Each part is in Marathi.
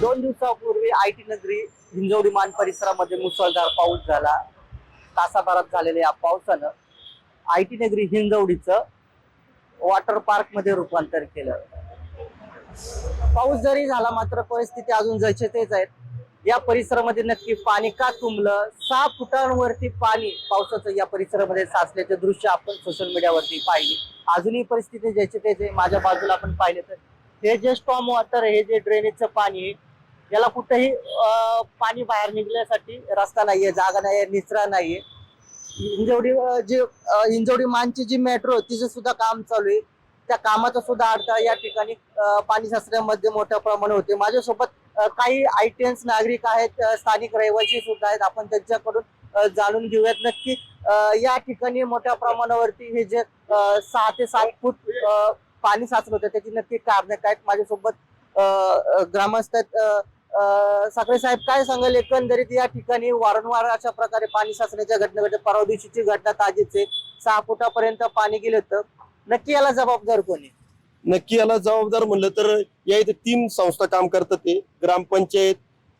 दोन दिवसापूर्वी आय टी नगरी हिंजवडी मान परिसरामध्ये मुसळधार पाऊस झाला. तासाभरात झालेल्या या पावसानं आय टी नगरी हिंजवडीचं वॉटर पार्कमध्ये रूपांतर केलं. पाऊस जरी झाला मात्र परिस्थिती अजून जसे तेच आहेत. या परिसरामध्ये नक्की पाणी का तुंबलं? सहा फुटांवरती पाणी पावसाचं या परिसरामध्ये साचल्याचे दृश्य आपण सोशल मीडियावरती पाहिली. अजूनही परिस्थिती ज्याचे तेच आहे. माझ्या बाजूला आपण पाहिले तर हे जे स्टॉम वॉटर हे जे ड्रेनेजचं पाणी आहे याला कुठेही पाणी बाहेर निघण्यासाठी रस्ता नाहीये जागा नाहीये निचरा नाहीये. हिंजवडी जी हिंजवडी मानची जी मेट्रो तिचं सुद्धा काम चालू आहे. त्या कामाचा सुद्धा अडथळा या ठिकाणी पाणी साचण्यामध्ये मोठ्या प्रमाणात होते. माझ्यासोबत काही आयटीएन्स नागरिक आहेत स्थानिक रहिवासी सुद्धा आहेत. आपण त्यांच्याकडून जाणून घेऊयात. नक्की या ठिकाणी मोठ्या प्रमाणावरती हे जे सहा ते सात फूट पाणी साचलं होतं त्याची नक्की कारण काय माझ्यासोबत ग्रामस्थ साखरे साहेब काय सांगाल? एकंदरीत या ठिकाणी वारंवार अशा प्रकारे पाणी साचण्याच्या घटना घडतात परवा दिवशीची घटना ताजीच आहे सहा फुटापर्यंत पाणी गेलं होतं. नक्की याला जबाबदार कोणी नक्की याला जबाबदार म्हणलं तर या इथे तीन संस्था काम करतात ते. ग्रामपंचायत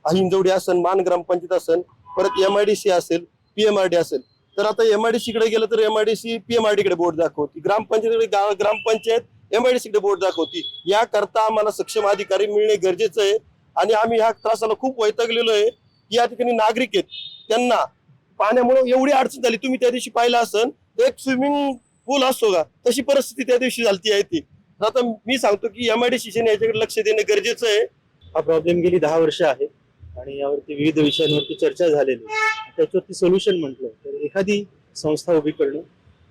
हिंजवडी असन मान ग्रामपंचायत असन परत एम आय डी सी असेल पीएमआरडी असेल. तर आता एम आय डी कडे गेलं तर M I D C PMRD कडे बोर्ड दाखवती. ग्रामपंचायतीकडे गाव ग्रामपंचायत एम आय डी सी कडे बोर्ड दाखवती. याकरता आम्हाला सक्षम अधिकारी मिळणे गरजेचं आहे. आणि आम्ही ह्या त्रासाला खूप वैतागलेलो आहे. की या ठिकाणी नागरिक आहेत. त्यांना पाण्यामुळे एवढी अडचण झाली. तुम्ही त्या दिवशी पाहिलं असेल एक स्विमिंग पूल असतो का? तशी परिस्थिती त्या दिवशी झाली आहे ती. आता मी सांगतो की एम आय डी सीने याच्याकडे लक्ष देणं गरजेचं आहे. हा प्रॉब्लेम गेली दहा वर्ष आहे आणि यावरती विविध विषयांवरती चर्चा झालेली त्याच्यावरती सोल्युशन म्हटलं तर एखादी संस्था उभी करणं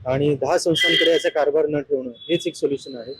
आणि दहा संस्थांकडे याचा कारभार न ठेवणं हेच एक सोल्युशन आहे.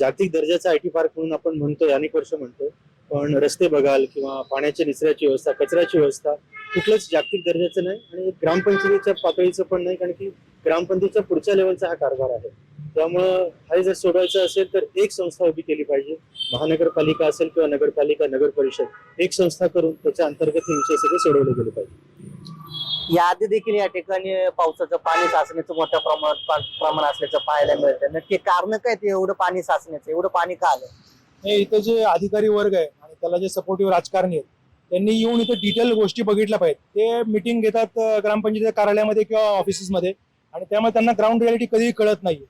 जागतिक दर्जाचा आय टी पार्क म्हणून आपण म्हणतोय अनेक वर्ष म्हणतोय. पण रस्ते बघाल किंवा पाण्याच्या निचऱ्याची व्यवस्था कचऱ्याची व्यवस्था कुठलंच जागतिक दर्जाचं नाही आणि ग्रामपंचायतीच्या पातळीचं पण नाही कारण की ग्रामपंचायतीच्या पुढच्या लेवलचा हा कारभार आहे. त्यामुळं हे जर सोडवायचं असेल तर एक संस्था उभी केली पाहिजे. महानगरपालिका असेल किंवा नगरपालिका नगर परिषद एक संस्था करून त्याच्या अंतर्गत हे विषय सगळे सोडवले गेले पाहिजे. याआधी देखील या ठिकाणी पावसाचं पाणी साचण्याचं मोठ्या प्रमाणात प्रमाण असल्याचं पाहायला मिळतं नक्की कारण काय ते एवढं पाणी साचण्याचं? एवढं पाणी का आलं? हे इथे जे अधिकारी वर्ग आहे आणि त्याला जे सपोर्टिव्ह राजकारणी आहेत त्यांनी येऊन इथे डिटेल गोष्टी बघितल्या पाहिजेत. ते मिटिंग घेतात ग्रामपंचायत कार्यालयामध्ये किंवा ऑफिसेसमध्ये आणि त्यामुळे त्यांना ग्राउंड रियालिटी कधीही कळत नाही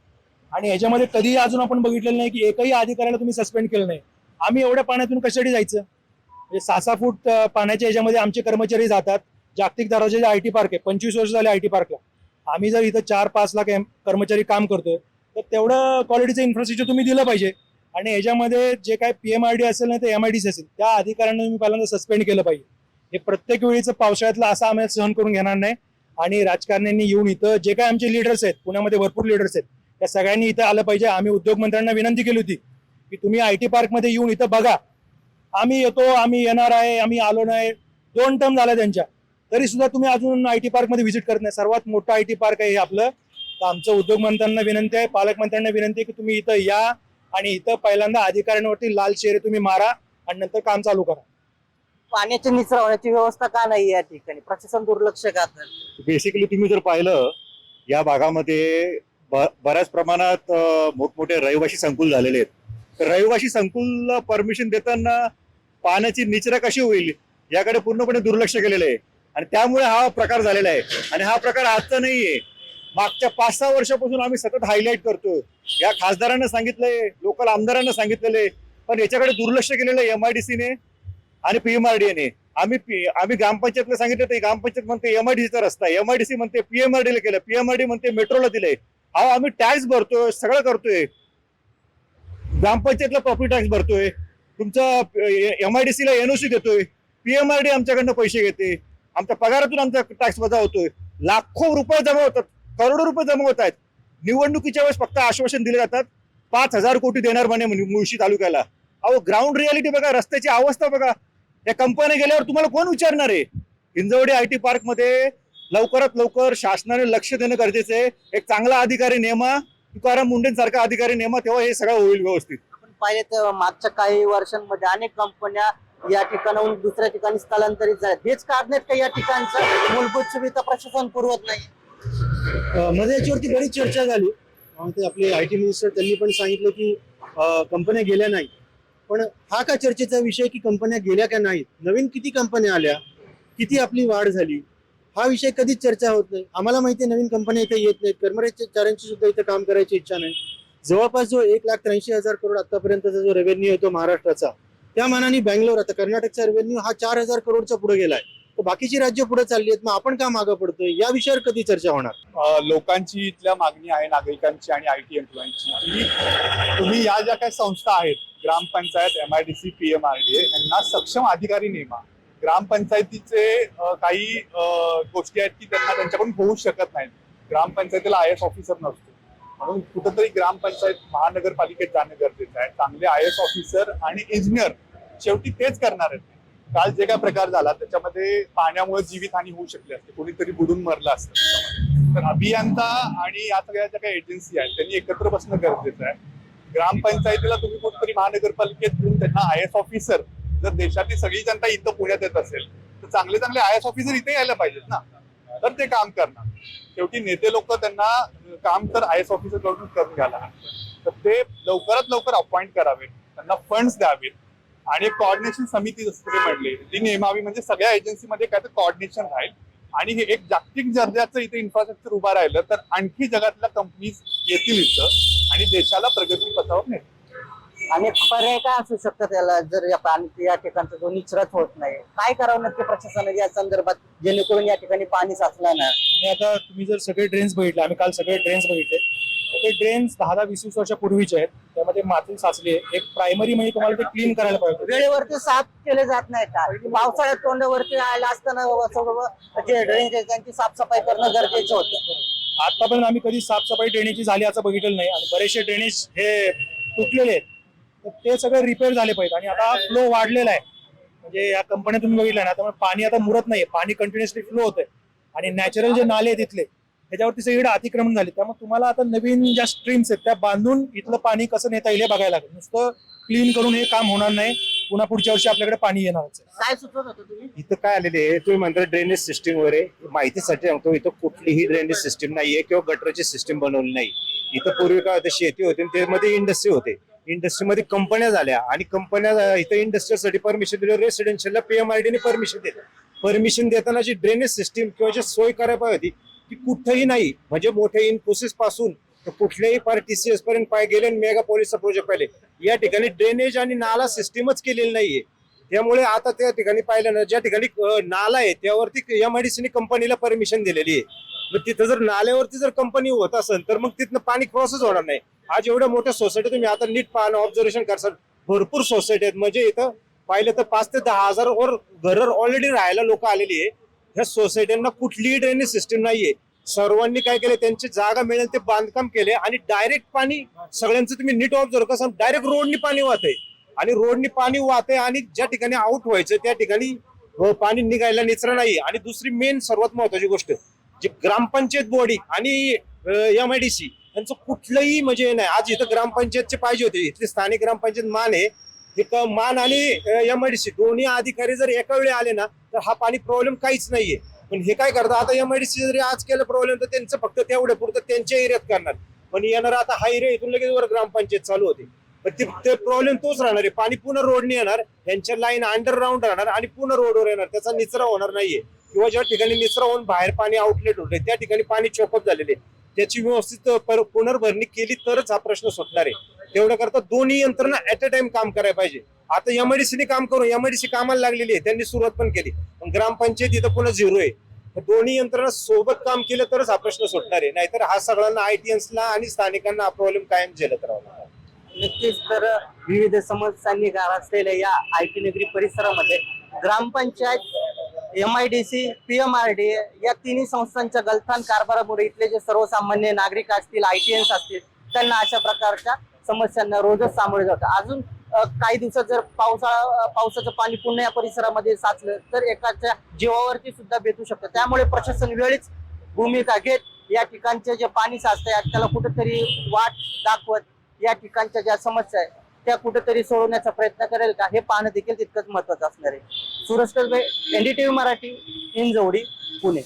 आणि ह्याच्यामध्ये कधीही अजून आपण बघितलेलं नाही की एकही अधिकाऱ्याला तुम्ही सस्पेंड केलं नाही. आम्ही एवढ्या पाण्यातून कशासाठी जायचं? म्हणजे सहा सहा फूट पाण्याच्या ह्याच्यामध्ये आमचे कर्मचारी जातात. जागतिक दर्जाचे आय टी पार्क आहे पंचवीस वर्ष झाले आय टी पार्कला आम्ही जर इथं चार पाच लाख कर्मचारी काम करतोय तर तेवढं क्वालिटीचं इन्फ्रास्ट्रक्चर तुम्ही दिलं पाहिजे. आणि याच्यामध्ये जे काय पी आय डी असेल ना ते एम आय डी असेल. त्या अधिकाऱ्यांना मी पहिल्यांदा सस्पेंड केलं पाहिजे. हे प्रत्येक वेळीचं पावसाळ्यातलं असं आम्ही सहन करून घेणार नाही. आणि राजकारण्यांनी येऊन इथं जे काय आमचे लिडर्स आहेत पुण्यामध्ये भरपूर लिडर्स आहेत त्या सगळ्यांनी इथं आलं पाहिजे. आम्ही उद्योगमंत्र्यांना विनंती केली होती की तुम्ही आय टी पार्कमध्ये येऊन इथं बघा. आम्ही येतो आम्ही येणार आहे आम्ही आलो नाही. दोन टर्म झाल्या त्यांच्या. तरी सुद्धा तुम्ही अजून आय टी पार्कमध्ये व्हिजिट करत नाही. सर्वात मोठं आय टी पार्क आहे हे आपलं. तर आमचं उद्योगमंत्र्यांना विनंती आहे पालकमंत्र्यांना विनंती आहे की तुम्ही इथं या. आणि इथं पहिल्यांदा अधिकाऱ्यांवरती लाल शेरे तुम्ही मारा आणि नंतर काम चालू करा. पाण्याची निचरा होण्याची व्यवस्था का नाही या ठिकाणी? प्रशासन दुर्लक्ष का करतं? बेसिकली तुम्ही जर पाहिलं या भागामध्ये ब- बऱ्याच प्रमाणात मोठमोठे रहिवासी संकुल झालेले आहेत. तर रहिवासी संकुल परमिशन देताना पाण्याची निचरा कशी होईल याकडे पूर्णपणे दुर्लक्ष केलेलं आहे. आणि त्यामुळे हा प्रकार झालेला आहे. आणि हा प्रकार आजचा नाहीये. मागच्या पाच सहा वर्षापासून आम्ही सतत हायलाईट करतोय. या खासदारांना सांगितलंय लोकल आमदारांना सांगितलेले पण याच्याकडे दुर्लक्ष केलेलं आहे एमआयडीसीने आणि पीएमआरडीएने आम्ही आम्ही ग्रामपंचायतला सांगितलं तर ग्रामपंचायत म्हणते एमआयडीसीचा रस्ता एमआयडीसी म्हणते पीएमआरडीला केलं. पीएमआरडी म्हणते मेट्रोला दिलंय. अहो आम्ही टॅक्स भरतोय सगळं करतोय. ग्रामपंचायतला प्रॉपर्टी टॅक्स भरतोय. तुमचा एमआयडीसीला एनओसी देतोय. पीएमआरडी आमच्याकडनं पैसे घेते. आमच्या पगारातून आमचा टॅक्स वजा होतोय. लाखो रुपये जमा होतात. करोडो रुपये जमा होत आहेत. निवडणुकीच्या वेळेस फक्त आश्वासन दिले जातात पाच हजार कोटी देणार म्हणे मुळशी तालुक्याला. अहो ग्राउंड रियालिटी बघा रस्त्याची अवस्था बघा. या कंपन्या गेल्यावर तुम्हाला कोण विचारणार आहे? हिंजवडी आय टी पार्कमध्ये लवकरात लवकर शासनाने लक्ष देणं गरजेचं आहे. एक चांगला अधिकारी नेमा तुकाराम मुंडेंसारखा अधिकारी नेमा तेव्हा हे सगळं होईल व्यवस्थित. आपण पाहिले तर मागच्या काही वर्षांमध्ये अनेक कंपन्या या ठिकाणाहून दुसऱ्या ठिकाणी स्थलांतरित झाल्या. हेच कारण आहेत का या ठिकाणचं? मूलभूत सुविधा प्रशासन पुरवत नाही. मध्ये याच्यावरती बरीच चर्चा झाली. ते आपले आय टी मिनिस्टर त्यांनी पण सांगितलं की कंपन्या गेल्या नाही पण हा का चर्चेचा विषय की कंपन्या गेल्या का नाहीत? नवीन किती कंपन्या आल्या? किती आपली वाढ झाली? हा विषय कधीच चर्चा होत नाही. आम्हाला माहिती आहे नवीन कंपन्या इथे येत नाहीत. कर्मचाऱ्यांची सुद्धा इथे काम करायची इच्छा नाही. जवळपास जो एक लाख त्र्याऐंशी हजार करोड आतापर्यंतचा जो रेव्हेन्यू येतो महाराष्ट्राचा त्या मानाने बँगलोर आता कर्नाटकचा रेव्हेन्यू हा चार हजार करोडचा पुढे गेलाय. बाकीची राज्य पुढे चालली आहेत मग आपण का मागं पडतोय? या विषयावर कधी चर्चा होणार? लोकांची इथल्या मागणी आहे नागरिकांची आणि आय टी एम्प्लॉईची तुम्ही या ज्या काही संस्था आहेत ग्रामपंचायत M I D C P M R D यांना सक्षम अधिकारी नेमा. ग्रामपंचायतीचे काही गोष्टी आहेत की त्यांना त्यांच्याकडून होऊ शकत नाहीत. ग्रामपंचायतीला आय एस ऑफिसर नसतो. म्हणून कुठंतरी ग्रामपंचायत महानगरपालिकेत जाणं गरजेचं आहे. चांगले आय एस ऑफिसर आणि इंजिनियर शेवटी तेच करणार आहेत. काल जे काय प्रकार झाला त्याच्यामध्ये पाण्यामुळे जीवितहानी होऊ शकली असते. कोणीतरी बुडून मरलं असतं. तर अभियंता आणि या सगळ्या ज्या काही एजन्सी आहेत त्यांनी एकत्र बसणं गरजेचं आहे. ग्रामपंचायतीला तुम्ही कोणतरी महानगरपालिकेत घेऊन त्यांना आय एस ऑफिसर जर देशातली सगळी जनता इथं पुण्यात येत असेल तर चांगले चांगले आय एस ऑफिसर इथे यायला पाहिजेत ना. तर ते काम करणार. शेवटी नेते लोक त्यांना काम तर आय एस ऑफिसरकडून करून घ्यायला तर ते लवकरात लवकर अपॉइंट करावेत. त्यांना फंड्स द्यावेत. आणि कॉर्डिनेशन समिती जसं तुम्ही म्हणले ती नेमावी म्हणजे सगळ्या एजन्सीमध्ये काय तर कॉर्डिनेशन राहील. आणि हे एक जागतिक दर्जाचं इथे इन्फ्रास्ट्रक्चर उभं राहिलं तर आणखी जगातल्या कंपनीज येतील इथं आणि देशाला प्रगती पथावर नेतील. आणि पर्याय काय असू शकतात त्याला जर या पाणी या ठिकाणचा जो निचराच होत नाही काय करावं नक्की प्रशासनाने या संदर्भात जेणेकरून या ठिकाणी पाणी साचलं नाही? आणि आता तुम्ही जर सगळे ड्रेन्स बघितले आम्ही काल सगळे ड्रेन्स बघितले तर ते ड्रेन्स दहा दहा वीस वीस वर्षापूर्वीचे आहेत. त्यामध्ये माती साचली आहे. एक प्रायमरी म्हणजे तुम्हाला ते क्लीन करायला पाहिजे वेळेवरती साफ केले जात नाही का? पावसाळ्यात तोंडावरती आला असताना जे ड्रेनेज आहे त्यांची साफसफाई करणं गरजेचं होतं. आतापर्यंत आम्ही कधी साफसफाई ड्रेनेजची झाली असं बघितलेलं नाही. आणि बरेचसे ड्रेनेज हे तुटलेले आहेत. तर ते सगळे रिपेअर झाले पाहिजे. आणि आता फ्लो वाढलेला आहे. म्हणजे या कंपन्या तुम्ही बघितल्या ना त्यामुळे पाणी आता मुरत नाही पाणी कंटिन्युअसली फ्लो होतंय. आणि नॅचरल जे नाले आहेत तिथले त्याच्यावरती सगळीकडे अतिक्रमण झाले. त्यामुळे तुम्हाला आता नवीन ज्या स्ट्रीम्स आहेत त्या बांधून इथलं पाणी कसं नेता येईल हे बघायला लागेल. नुसतं क्लीन करून हे काम होणार नाही. पुन्हा पुढच्या वर्षी आपल्याकडे पाणी येणारच आहे. काय सुचवत होतं तुम्ही? इथं काय आलेले आहे? तुम्ही म्हणता ड्रेनेज सिस्टीम वगैरे माहितीसाठी सांगतो इथं कुठलीही ड्रेनेज सिस्टीम नाहीये किंवा गटरची सिस्टीम बनवली नाही. इथं पूर्वी काय होतं शेती होती आणि त्यामध्ये इंडस्ट्री होते. इंडस्ट्रीमध्ये कंपन्या झाल्या आणि कंपन्या इथं इंडस्ट्रीसाठी परमिशन दिलं रेसिडेन्शियलला पीएमआरडीने परमिशन दिलं परमिशन देताना जी ड्रेनेज सिस्टीम किंवा जी सोय करायला पाहिजे होती ती कुठंही नाही. म्हणजे मोठ्या इन्फोसिसपासून तर कुठल्याही पार टीसीएस पर्यंत पाय गेले आणि मेगा पॉलिसचा प्रोजेक्ट पाहिले. या ठिकाणी ड्रेनेज आणि नाला सिस्टीमच केलेली नाहीये. त्यामुळे आता त्या ठिकाणी पाहिलं ना ज्या ठिकाणी नाला आहे त्यावरती एमआयडीसीने कंपनीला परमिशन दिलेली आहे. मग तिथं जर नाल्यावरती जर कंपनी होत असेल तर मग तिथनं पाणी क्रॉसच होणार नाही. आज एवढ्या मोठ्या सोसायटी तुम्ही आता नीट पाहणं ऑब्झर्वेशन करसाल भरपूर सोसायटी आहेत. म्हणजे इथं पाहिलं तर पाच ते दहा हजार वर घरं ऑलरेडी राहायला लोक आलेली आहे. ह्या सोसायट्यांना कुठलीही ड्रेनेज सिस्टीम नाहीये. सर्वांनी काय केलं त्यांची जागा मिळेल ते बांधकाम केले आणि डायरेक्ट पाणी सगळ्यांचं तुम्ही नीट ऑब्झर्व कसं डायरेक्ट रोडनी पाणी वाहते आणि रोडनी पाणी वाहते आणि ज्या ठिकाणी आउट व्हायचं त्या ठिकाणी पाणी निघायला निचरा नाही आणि दुसरी मेन सर्वात महत्वाची गोष्ट जी ग्रामपंचायत बॉडी आणि एम आय डी सी यांचं कुठलंही म्हणजे नाही. आज इथं ग्रामपंचायतचे पाहिजे होते. इथली स्थानिक ग्रामपंचायत मान आहे. एक मान आणि एम आय डी सी दोन्ही अधिकारी जर एका वेळी आले ना तर हा पाणी प्रॉब्लेम काहीच नाहीये. पण हे काय करतात? आता एम आय डी सी जरी आज केलं प्रॉब्लेम तर त्यांचं फक्त तेवढ्या पुरतं त्यांच्या एरियात करणार. पण येणार आता हा एरिया इथून लगेच वर ग्रामपंचायत चालू होते. पण ते- ते प्रॉब्लेम तोच राहणार आहे. पाणी पुन्हा रोडने येणार यांच्या लाईन अंडरग्राऊंड राहणार आणि पुन्हा रोडवर येणार. त्याचा निचरा होणार नाहीये. किंवा ज्या ठिकाणी निसरावून बाहेर पाणी आउटलेट होते त्या ठिकाणी पाणी चोकअप झालेले त्याची व्यवस्थित पुनर्भरणी केली तरच हा प्रश्न सुटणार आहे. तेवढ्या करता दोन्ही यंत्रणा ऍट अ टाइम काम करायला पाहिजे. आता एमआयडीसीने काम करून एमआयडीसी कामाला लागलेली आहे त्यांनी सुरुवात पण केली. पण ग्रामपंचायत इथं पुन्हा झिरो आहे. तर दोन्ही यंत्रणा सोबत काम केलं तरच हा प्रश्न सुटणार आहे. नाहीतर हा सगळ्यांना आयटीएन्सला आणि स्थानिकांना हा प्रॉब्लेम कायम झेलत राहणार नक्कीच तर विविध समस्यांनी गार असलेल्या या आय टी नगरी परिसरामध्ये ग्रामपंचायत M I D C P M R D या तिन्ही संस्थांच्या गलथान कारभारामुळे इथले जे सर्वसामान्य नागरिक असतील आय टी एन्स असतील त्यांना अशा प्रकारच्या समस्यांना रोजच सामोरे जातात. अजून काही दिवसात जर पावसाळा पावसाचं पाणी पुन्हा या परिसरामध्ये साचलं तर एकाच्या जीवावरती सुद्धा बेतू शकतं. त्यामुळे प्रशासन वेळीच भूमिका घेत या ठिकाणचे जे पाणी साचतंय त्याला कुठेतरी वाट दाखवत या ठिकाणच्या ज्या समस्या आहेत त्या कुठेतरी सोडवण्याचा प्रयत्न करेल का? हे पाहणं देखील तितकंच महत्वाचं असणार आहे. सुरज एनडीटीव्ही मराठी इंजवडी पुणे.